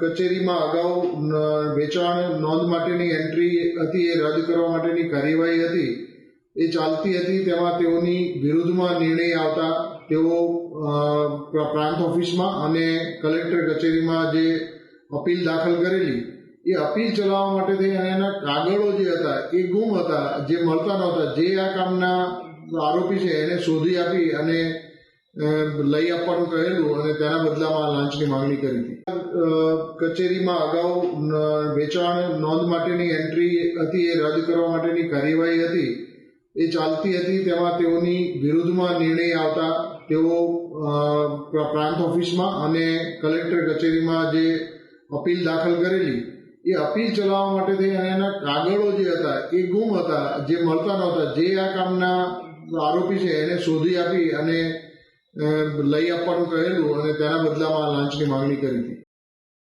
કચેરીમાં અગાઉ વેચાણ નોંધ માટેની એન્ટ્રી હતી, એ રદ કરવા માટેની કાર્યવાહી હતી. એ ચાલતી હતી, તેમાં તેઓની વિરુદ્ધમાં નિર્ણય આવતા તેઓ પ્રાંત ઓફિસમાં અને કલેક્ટર કચેરીમાં જે અપીલ દાખલ કરેલી, એ અપીલ ચલાવવા માટે થઈ અને એના કાગળો જે હતા, એ ગુમ હતા, જે મળતા નહોતા, જે આ કામના આરોપી છે, એને શોધી આપી અને લઈ આપવાનું કહેલું અને તેના બદલામાં લાંચની માંગણી કરી હતી. કચેરીમાં અગાઉ વેચાણ નોંધ માટેની એન્ટ્રી હતી, એ રદ કરવા માટેની કાર્યવાહી હતી. એ ચાલતી હતી, તેમાં તેઓની વિરુદ્ધમાં નિર્ણય આવતા તેઓ પ્રાંત ઓફિસમાં અને કલેક્ટર કચેરીમાં જે અપીલ દાખલ કરેલી, એ અપીલ ચલાવવા માટે થઈ અને એના કાગળો જે હતા, એ ગુમ હતા, જે મળતા નહોતા, જે આ કામના આરોપી છે એને શોધી આપી અને લઈ આપવાનું કહેલું અને તેના બદલામાં લાંચની માંગણી કરી હતી.